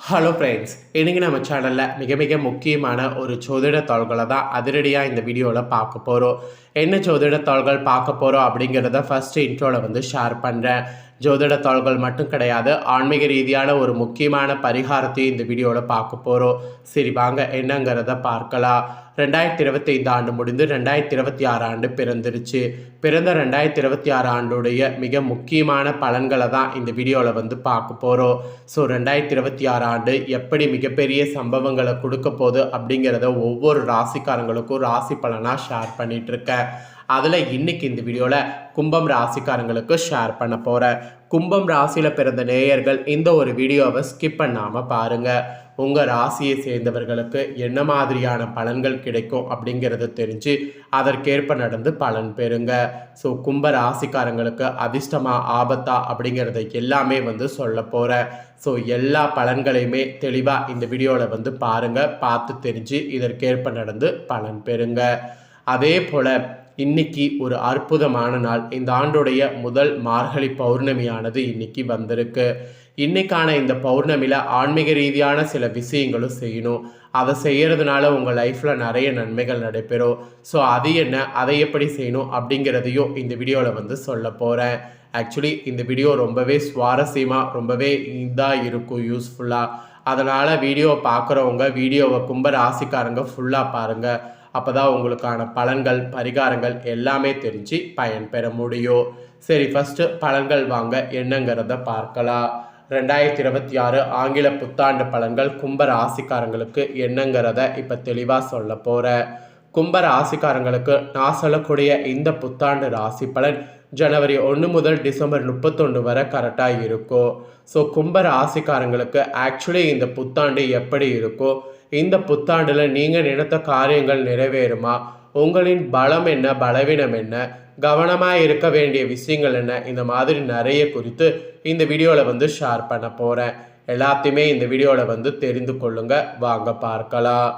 Hello friends இன்றைக்கி நம்ம சேனலில் மிக மிக முக்கியமான ஒரு ஜோதிட தாள்களை தான் அதிரடியாக இந்த வீடியோவில் பார்க்க போகிறோம் என்ன ஜோதிட தாள்கள் பார்க்க போகிறோம் அப்படிங்கிறத ஃபஸ்ட்டு இன்ட்ரோவில் வந்து ஷேர் பண்ணுறேன் ஜோதிட தாள்கள் மட்டும் கிடையாது ஆன்மீக ரீதியான ஒரு முக்கியமான பரிகாரத்தையும் இந்த வீடியோவில் பார்க்க போகிறோம் சரி வாங்க என்னங்கிறத பார்க்கலாம். ரெண்டாயிரத்தி இருபத்தி ஐந்து ஆண்டு முடிந்து ரெண்டாயிரத்தி இருபத்தி ஆறு ஆண்டு பிறந்துருச்சு. பிறந்த ரெண்டாயிரத்தி இருபத்தி ஆறு ஆண்டுடைய மிக முக்கியமான பலன்களை தான் இந்த வீடியோவில் வந்து பார்க்க போகிறோம் ஸோ ரெண்டாயிரத்தி இருபத்தி ஆறு ஆண்டு எப்படி மிகப்பெரிய சம்பவங்களை கொடுக்க போகுது அப்படிங்கிறத ஒவ்வொரு ராசிக்காரங்களுக்கும் ராசி பலனாக ஷேர் பண்ணிகிட்ருக்கேன் அதில் இன்னைக்கு இந்த வீடியோவில் கும்பம் ராசிக்காரங்களுக்கு ஷேர் பண்ண போகிறேன் கும்பம் ராசியில் பிறந்த நேயர்கள் இந்த ஒரு வீடியோவை ஸ்கிப் பண்ணாமல் பாருங்கள் உங்கள் ராசியை சேர்ந்தவர்களுக்கு என்ன மாதிரியான பலன்கள் கிடைக்கும் அப்படிங்கிறத தெரிஞ்சு அதற்கேற்ப நடந்து பலன் பெறுங்க. ஸோ கும்ப ராசிக்காரங்களுக்கு அதிர்ஷ்டமா ஆபத்தா அப்படிங்கிறத எல்லாமே வந்து சொல்ல போகிறேன் ஸோ எல்லா பலன்களையுமே தெளிவாக இந்த வீடியோவில் வந்து பாருங்கள் பார்த்து தெரிஞ்சு இதற்கேற்ப நடந்து பலன் பெறுங்க. அதே போல் இன்னைக்கு ஒரு அற்புதமான நாள். இந்த ஆண்டுடைய முதல் மார்கழி பௌர்ணமியானது இன்னைக்கு வந்திருக்கு. இன்னைக்கான இந்த பௌர்ணமியில் ஆன்மீக ரீதியான சில விஷயங்களும் செய்யணும். அதை செய்கிறதுனால உங்கள் லைஃப்பில் நிறைய நன்மைகள் நடைபெறும். ஸோ அது என்ன அதை எப்படி செய்யணும் அப்படிங்கிறதையும் இந்த வீடியோவில் வந்து சொல்ல போகிறேன் ஆக்சுவலி இந்த வீடியோ ரொம்பவே சுவாரஸ்யமாக ரொம்பவே இதாக இருக்கும் யூஸ்ஃபுல்லாக அதனால் வீடியோ பார்க்குறவங்க வீடியோவை கும்ப ராசிக்காரங்க ஃபுல்லாக பாருங்கள் அப்போ தான் உங்களுக்கான பலன்கள் பரிகாரங்கள் எல்லாமே தெரிஞ்சு பயன்பெற முடியும். சரி ஃபஸ்ட்டு பலன்கள் வாங்க என்னங்கிறத பார்க்கலாம். ரெண்டாயிரத்தி இருபத்தி ஆறு ஆங்கில புத்தாண்டு பலன்கள் கும்ப ராசிக்காரங்களுக்கு என்னங்கிறத இப்போ தெளிவாக சொல்ல போகிறேன் கும்ப ராசிக்காரங்களுக்கு நான் சொல்லக்கூடிய இந்த புத்தாண்டு ராசி பலன் ஜனவரி ஒன்று முதல் டிசம்பர் முப்பத்தொன்று வரை கரெக்டாக இருக்கும். ஸோ கும்ப ராசிக்காரங்களுக்கு ஆக்சுவலி இந்த புத்தாண்டு எப்படி இருக்கோ இந்த புத்தாண்டில் நீங்கள் நினைத்த காரியங்கள் நிறைவேறுமா? உங்களின் பலம் என்ன? பலவீனம் என்ன? கவனமாக இருக்க வேண்டிய விஷயங்கள் என்ன? இந்த மாதிரி நிறைய குறித்து இந்த வீடியோவில் வந்து ஷேர் பண்ண போகிறேன் எல்லாத்தையுமே இந்த வீடியோவில் வந்து தெரிந்து கொள்ளுங்க. வாங்க பார்க்கலாம்.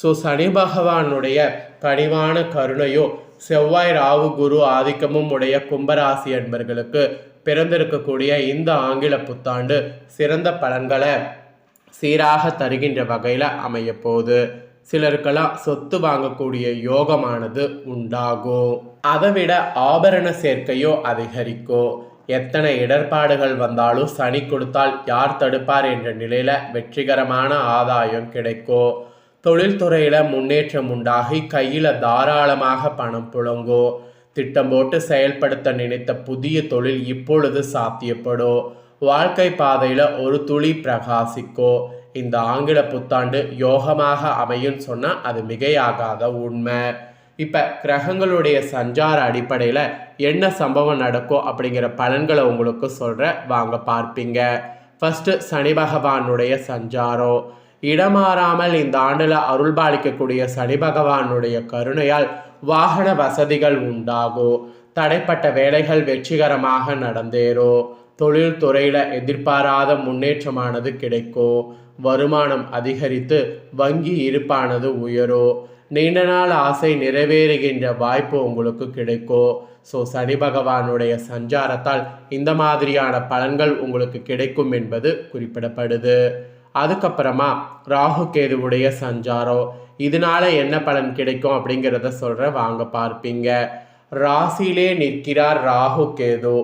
ஸோ சனி பகவானுடைய கனிவான கருணையோ செவ்வாய் ராகு குரு ஆதிக்கமும் உடைய கும்பராசி என்பர்களுக்கு பிறந்திருக்கக்கூடிய இந்த ஆங்கில புத்தாண்டு சிறந்த பலன்களை சீராக தருகின்ற வகையில் அமையப்போகுது. சிலருக்கெல்லாம் சொத்து வாங்கக்கூடிய யோகமானது உண்டாகும். அதை விட ஆபரண சேர்க்கையோ அதிகரிக்கும் எத்தனை இடர்பாடுகள் வந்தாலும் சனி கொடுத்தால் யார் தடுப்பார் என்ற நிலையில வெற்றிகரமான ஆதாயம் கிடைக்கும். தொழில்துறையில முன்னேற்றம் உண்டாகி கையில தாராளமாக பணம் புழங்கும். திட்டம் போட்டு செயல்படுத்த நினைத்த புதிய தொழில் இப்பொழுது சாத்தியப்படும். வாழ்க்கை பாதையில ஒரு துளி பிரகாசிக்கோ. இந்த ஆங்கில புத்தாண்டு யோகமாக அமையும் சொன்னா அது மிகையாகாத உண்மை. இப்போ கிரகங்களுடைய சஞ்சார அடிப்படையில் என்ன சம்பவம் நடக்கும் அப்படிங்கிற பலன்களை உங்களுக்கு சொல்கிற வாங்க பார்ப்பீங்க. ஃபஸ்ட்டு சனி பகவானுடைய சஞ்சாரம். இடமாறாமல் இந்த ஆண்டில் அருள்பாலிக்கக்கூடிய சனி பகவானுடைய கருணையால் வாகன வசதிகள் உண்டாகும். தடைப்பட்ட வேலைகள் வெற்றிகரமாக நடந்தேறும். தொழில்துறையில் எதிர்பாராத முன்னேற்றமானது கிடைக்கும் வருமானம் அதிகரித்து வங்கி இருப்பானது உயரும் நீண்ட நாள் ஆசை நிறைவேறுகின்ற வாய்ப்பு உங்களுக்கு கிடைக்கும் ஸோ சனி பகவானுடைய சஞ்சாரத்தால் இந்த மாதிரியான பலன்கள் உங்களுக்கு கிடைக்கும் என்பது குறிப்பிடப்படுது. அதுக்கப்புறமா ராகு கேதுவுடைய சஞ்சாரம் இதனால என்ன பலன் கிடைக்கும் அப்படிங்கிறத சொல்ற வாங்க பார்ப்பீங்க. ராசியிலே நிற்கிறார் ராகு கேது.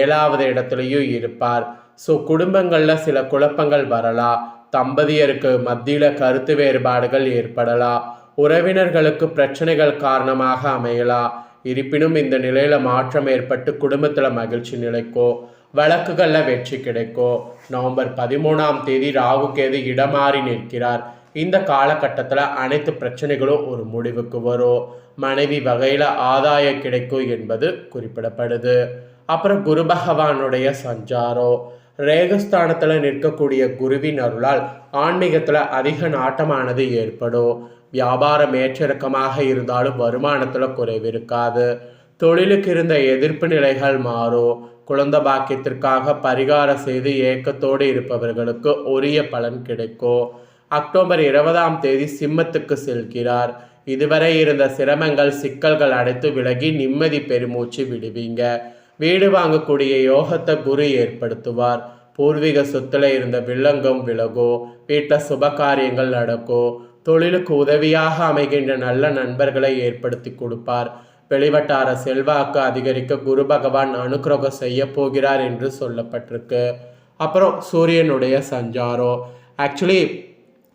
ஏழாவது இடத்துலையும் இருப்பார். ஸோ குடும்பங்களில் சில குழப்பங்கள் வரலாம் தம்பதியருக்கு மத்தியில் கருத்து வேறுபாடுகள் ஏற்படலாம் உறவினர்களுக்கு பிரச்சனைகள் காரணமாக அமையலாம் இருப்பினும் இந்த நிலையில மாற்றம் ஏற்பட்டு குடும்பத்தில் மகிழ்ச்சி நிலைக்கும் வழக்குகளில் வெற்றி கிடைக்கும் நவம்பர் பதிமூணாம் தேதி ராகு கேது இடமாறி நிற்கிறார். இந்த காலகட்டத்தில் அனைத்து பிரச்சனைகளும் ஒரு முடிவுக்கு வரும். மனைவி வகையில் ஆதாயம் கிடைக்கும் என்பது குறிப்பிடப்படுது. அப்புறம் குரு பகவானுடைய சஞ்சாரம் ரேகஸ்தானத்தில் நிற்கக்கூடிய குருவின் அருளால் ஆன்மீகத்தில் அதிக நாட்டமானது ஏற்படும் வியாபாரம் ஏற்றிறக்கமாக இருந்தாலும் வருமானத்தில் குறைவு இருக்காது தொழிலுக்கு இருந்த எதிர்ப்பு நிலைகள் மாறும் குழந்த பாக்கியத்திற்காக பரிகாரம் செய்து ஏக்கத்தோடு இருப்பவர்களுக்கு உரிய பலன் கிடைக்கும் அக்டோபர் இருபதாம் தேதி சிம்மத்துக்கு செல்கிறார். இதுவரை இருந்த சிரமங்கள் சிக்கல்கள் அடைத்து விலகி நிம்மதி பெருமூச்சு விடுவீங்க. வீடு வாங்கக்கூடிய யோகத்தை குரு ஏற்படுத்துவார். பூர்வீக சொத்துல இருந்த வில்லங்கம் விலகும் வீட்டில் சுப காரியங்கள் நடக்கும் தொழிலுக்கு உதவியாக அமைகின்ற நல்ல நண்பர்களை ஏற்படுத்தி கொடுப்பார். வெளிவட்டார செல்வாக்கு அதிகரிக்க குரு பகவான் அனுக்கிரகம் செய்ய போகிறார் என்று சொல்லப்பட்டிருக்கு. அப்புறம் சூரியனுடைய சஞ்சாரம் ஆக்சுவலி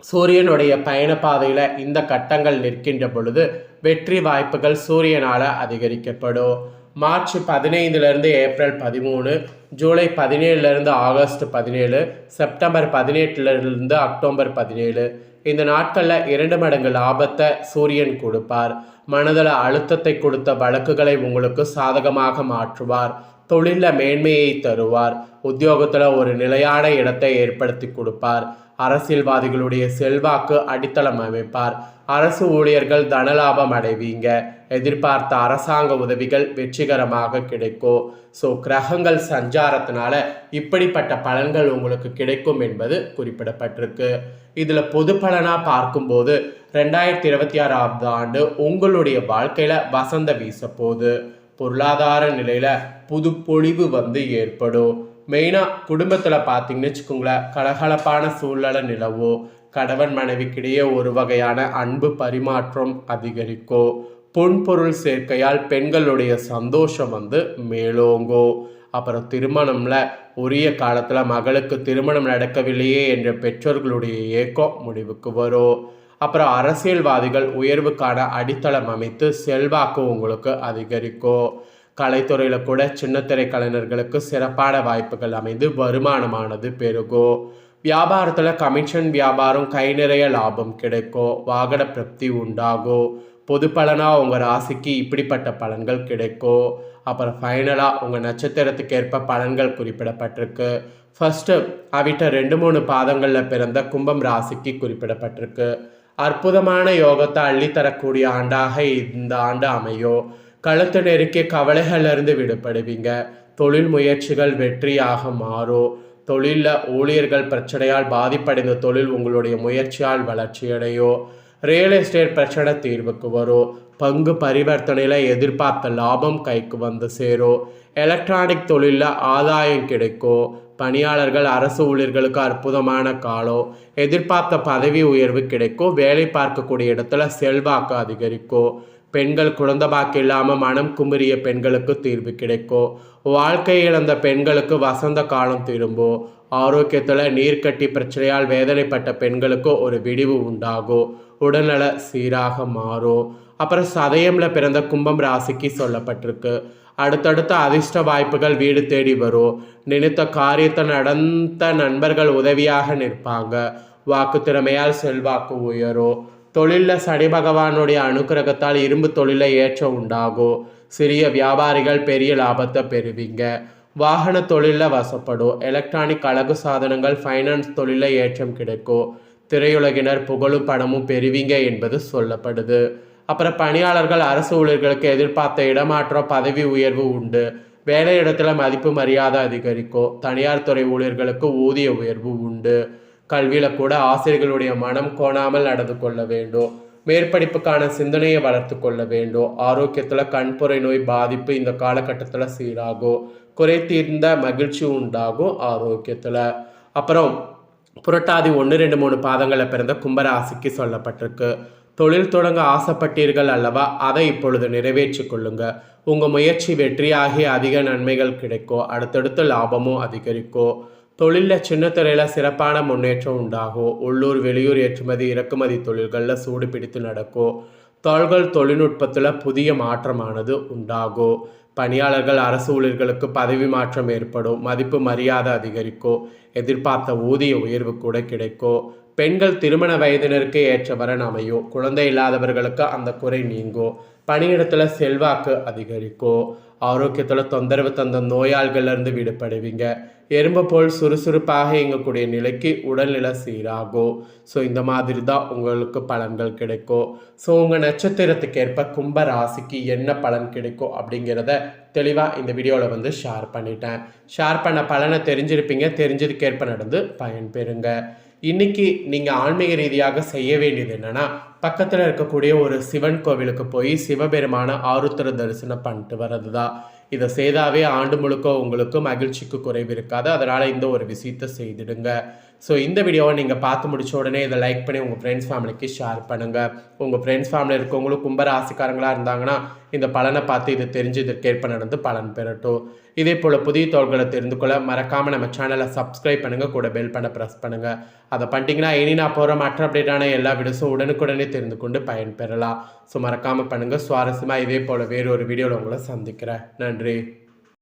சூரியனுடைய பயண பாதையில் இந்த கட்டங்கள் நிற்கின்ற பொழுது வெற்றி வாய்ப்புகள் சூரியனால் அதிகரிக்கப்படும். மார்ச் பதினைந்துலேருந்து ஏப்ரல் பதிமூணு ஜூலை பதினேழுலேருந்து ஆகஸ்ட் பதினேழு செப்டம்பர் பதினெட்டுலேருந்து அக்டோபர் பதினேழு. இந்த நாட்களில் இரண்டு மடங்கு லாபத்தை சூரியன் கொடுப்பார். மனதில் அழுத்தத்தை கொடுத்த வழக்குகளை உங்களுக்கு சாதகமாக மாற்றுவார். தொழிலில் மேன்மையை தருவார். உத்தியோகத்தில் ஒரு நிலையான இடத்தை ஏற்படுத்தி கொடுப்பார். அரசியல்வாதிகளுடைய செல்வாக்கு அடித்தளம் அமைப்பார். அரசு ஊழியர்கள் தனலாபம் அடைவீங்க. எதிர்பார்த்த அரசாங்க உதவிகள் வெற்றிகரமாக கிடைக்கும். ஸோ கிரகங்கள் சஞ்சாரத்தினால இப்படிப்பட்ட பலன்கள் உங்களுக்கு கிடைக்கும் என்பது குறிப்பிடப்பட்டிருக்கு. இதில் பொது பலனாக பார்க்கும்போது ரெண்டாயிரத்தி இருபத்தி ஆறாவது ஆண்டு உங்களுடைய வாழ்க்கையில் வசந்த வீச போகுது பொருளாதார நிலையில் புது பொழிவு வந்து ஏற்படும். மெயினாக குடும்பத்தில் பார்த்தீங்கன்னு வச்சுக்கோங்களேன் கலகலப்பான சூழ்நிலை நிலவோ கணவன் மனைவிக்கிடையே ஒரு வகையான அன்பு பரிமாற்றம் அதிகரிக்கும் பொன்பொருள் சேர்க்கையால் பெண்களுடைய சந்தோஷம் வந்து மேலோங்கோ. அப்புறம் திருமணம்ல உரிய காலத்தில் மகளுக்கு திருமணம் நடக்கவில்லையே என்ற பெற்றோர்களுடைய ஏக்கம் முடிவுக்கு வரும் அப்புறம் அரசியல்வாதிகள் உயர்வுக்கான அடித்தளம் அமைத்து செல்வாக்கு உங்களுக்கு அதிகரிக்கும் கலைத்துறையில் கூட சின்னத்திரை கலைஞர்களுக்கு சிறப்பான வாய்ப்புகள் அமைந்து வருமானமானது பெருகும் வியாபாரத்தில் கமிஷன் வியாபாரம் கை நிறைய லாபம் கிடைக்கும் வாகன பிரப்தி உண்டாகும் பொது பலனாக உங்கள் ராசிக்கு இப்படிப்பட்ட பலன்கள் கிடைக்கும் அப்புறம் ஃபைனலாக உங்கள் நட்சத்திரத்துக்கு ஏற்ப பலன்கள் குறிப்பிடப்பட்டிருக்கு. ஃபஸ்ட்டு அவிட்ட ரெண்டு மூணு பாதங்களில் பிறந்த கும்பம் ராசிக்கு குறிப்பிடப்பட்டிருக்கு. அற்புதமான யோகத்தை அள்ளித்தரக்கூடிய ஆண்டாக இந்த ஆண்டு அமையும் கழுத்து நெருக்கிய கவலைகளிலிருந்து விடுபடுவீங்க. தொழில் முயற்சிகள் வெற்றியாக மாறும் தொழிலில் ஊழியர்கள் பிரச்சனையால் பாதிப்படைந்த தொழில் உங்களுடைய முயற்சியால் வளர்ச்சியடையோ? ரியல் எஸ்டேட் பிரச்சனை தீர்வுக்கு வரும் பங்கு பரிவர்த்தனையில் எதிர்பார்த்த லாபம் கைக்கு வந்து சேரும் எலக்ட்ரானிக் தொழிலில் ஆதாயம் கிடைக்கும் பணியாளர்கள் அரசு ஊழியர்களுக்கு அற்புதமான காலம் எதிர்பார்த்த பதவி உயர்வு கிடைக்கும் வேலை பார்க்கக்கூடிய இடத்துல செல்வாக்கு அதிகரிக்கும் பெண்கள் குழந்த பாக்கு இல்லாமல் மனம் குமுறிய பெண்களுக்கு தீர்வு கிடைக்கும் வாழ்க்கை இழந்த பெண்களுக்கு வசந்த காலம் திரும்பும் ஆரோக்கியத்தில் நீர்க்கட்டி பிரச்சனையால் வேதனைப்பட்ட பெண்களுக்கு ஒரு விடிவு உண்டாகும் உடல்நல சீராக மாறும் அப்புறம் சதயம்ல பிறந்த கும்பம் ராசிக்கு சொல்லப்பட்டிருக்கு. அடுத்தடுத்த அதிர்ஷ்ட வாய்ப்புகள் வீடு தேடி வரும் நினைத்த காரியத்தை நடந்த நண்பர்கள் உதவியாக நிற்பாங்க. வாக்கு திறமையால் செல்வாக்கு உயரும் தொழிலில் சனி பகவானுடைய அனுக்கிரகத்தால் இரும்பு தொழிலை ஏற்றம் உண்டாகும் சிறிய வியாபாரிகள் பெரிய லாபத்தை பெறுவீங்க. வாகன தொழிலில் வசப்படும் எலக்ட்ரானிக் அழகு சாதனங்கள் ஃபைனான்ஸ் தொழிலில் ஏற்றம் கிடைக்கும் திரையுலகினர் புகழும் பணமும் பெறுவீங்க என்பது சொல்லப்படுது. அப்புறம் பணியாளர்கள் அரசு ஊழியர்களுக்கு எதிர்பார்த்த இடமாற்றம் பதவி உயர்வு உண்டு. வேலை இடத்துல மதிப்பு மரியாதை அதிகரிக்கும் தனியார் துறை ஊழியர்களுக்கு ஊதிய உயர்வு உண்டு. கல்வியில் கூட ஆசிரியர்களுடைய மனம் கோணாமல் நடந்து கொள்ள வேண்டும். மேற்படிப்புக்கான சிந்தனையை வளர்த்து கொள்ள வேண்டும். ஆரோக்கியத்தில் கண்புரை நோய் பாதிப்பு இந்த காலகட்டத்தில் சீராகும். குறை தீர்ந்த மகிழ்ச்சி உண்டாகும் ஆரோக்கியத்தில். அப்புறம் புரட்டாதி ஒன்று ரெண்டு மூணு பாதங்களை பிறந்த கும்பராசிக்கு சொல்லப்பட்டிருக்கு. தொழில் தொடங்க ஆசைப்பட்டீர்கள் அல்லவா? அதை இப்பொழுது நிறைவேற்றி கொள்ளுங்க. உங்கள் முயற்சி வெற்றியாகி அதிக நன்மைகள் கிடைக்கும். அடுத்தடுத்து லாபமும் அதிகரிக்கும். தொழிலில் சின்னத்துறையில் சிறப்பான முன்னேற்றம் உண்டாகும் உள்ளூர் வெளியூர் ஏற்றுமதி இறக்குமதி தொழில்களில் சூடு பிடித்து நடக்கும் தொழில்கள் தொழில்நுட்பத்தில் புதிய மாற்றமானது உண்டாகும் பணியாளர்கள் அரசு ஊழியர்களுக்கு பதவி மாற்றம் ஏற்படும் மதிப்பு மரியாதை அதிகரிக்கும் எதிர்பார்த்த ஊதிய உயர்வு கூட கிடைக்கும் பெண்கள் திருமண வயதினருக்கு ஏற்றவரன் அமையும் குழந்தை இல்லாதவர்களுக்கு அந்த குறை நீங்கும் பணியிடத்தில் செல்வாக்கு அதிகரிக்கும் ஆரோக்கியத்தில் தொந்தரவு தந்த நோயாளிகள்லேருந்து விடுபடுவீங்க. எறும்பு போல் சுறுசுறுப்பாக இயங்கக்கூடிய நிலைக்கு உடல்நிலை சீராகும் ஸோ இந்த மாதிரி தான் உங்களுக்கு பலன்கள் கிடைக்கும். ஸோ உங்கள் நட்சத்திரத்துக்கு ஏற்ப கும்ப ராசிக்கு என்ன பலன் கிடைக்கும் அப்படிங்கிறத தெளிவாக இந்த வீடியோவில் வந்து ஷேர் பண்ணிட்டேன். ஷேர் பண்ண பலனை தெரிஞ்சிருப்பீங்க. தெரிஞ்சதுக்கேற்ப நடந்து பயன்பெறுங்க இன்னைக்கு நீங்கள் ஆன்மீக ரீதியாக செய்ய வேண்டியது என்னென்னா பக்கத்தில் இருக்கக்கூடிய ஒரு சிவன் கோவிலுக்கு போய் சிவபெருமான ஆருத்திர தரிசனம் பண்ணிட்டு வர்றது தான் இதை செய்தாவே ஆண்டு முழுக்க உங்களுக்கு மகிழ்ச்சிக்கு குறைவு இருக்காது. அதனால் இந்த ஒரு விஷயத்தை செய்திடுங்க. ஸோ இந்த வீடியோவை நீங்கள் பார்த்து முடிச்ச உடனே இதை லைக் பண்ணி உங்கள் ஃப்ரெண்ட்ஸ் ஃபேமிலிக்கு ஷேர் பண்ணுங்கள் உங்கள் ஃப்ரெண்ட்ஸ் ஃபேமிலி இருக்கவங்களும் கும்பர ஆசைக்காரங்களாக இருந்தாங்கன்னா இந்த பலனை பார்த்து இது தெரிஞ்சு இதற்கேற்ப நடந்து பலன் பெறட்டும். இதே போல் புதிய தோள்களை தெரிந்து கொள்ள மறக்காமல் நம்ம சேனலை சப்ஸ்கிரைப் பண்ணுங்கள் கூட பெல் பண்ண ப்ரெஸ் பண்ணுங்கள் அதை பண்ணிட்டீங்கன்னா இனி நான் போகிற மற்ற அப்டேட்டான எல்லா வீடியோஸும் உடனுக்குடனே தெரிந்து கொண்டு பயன்பெறலாம் ஸோ மறக்காமல் பண்ணுங்கள் சுவாரஸ்யமாக இதே போல் வேறு ஒரு வீடியோவில் உங்களை சந்திக்கிறேன். நன்றி.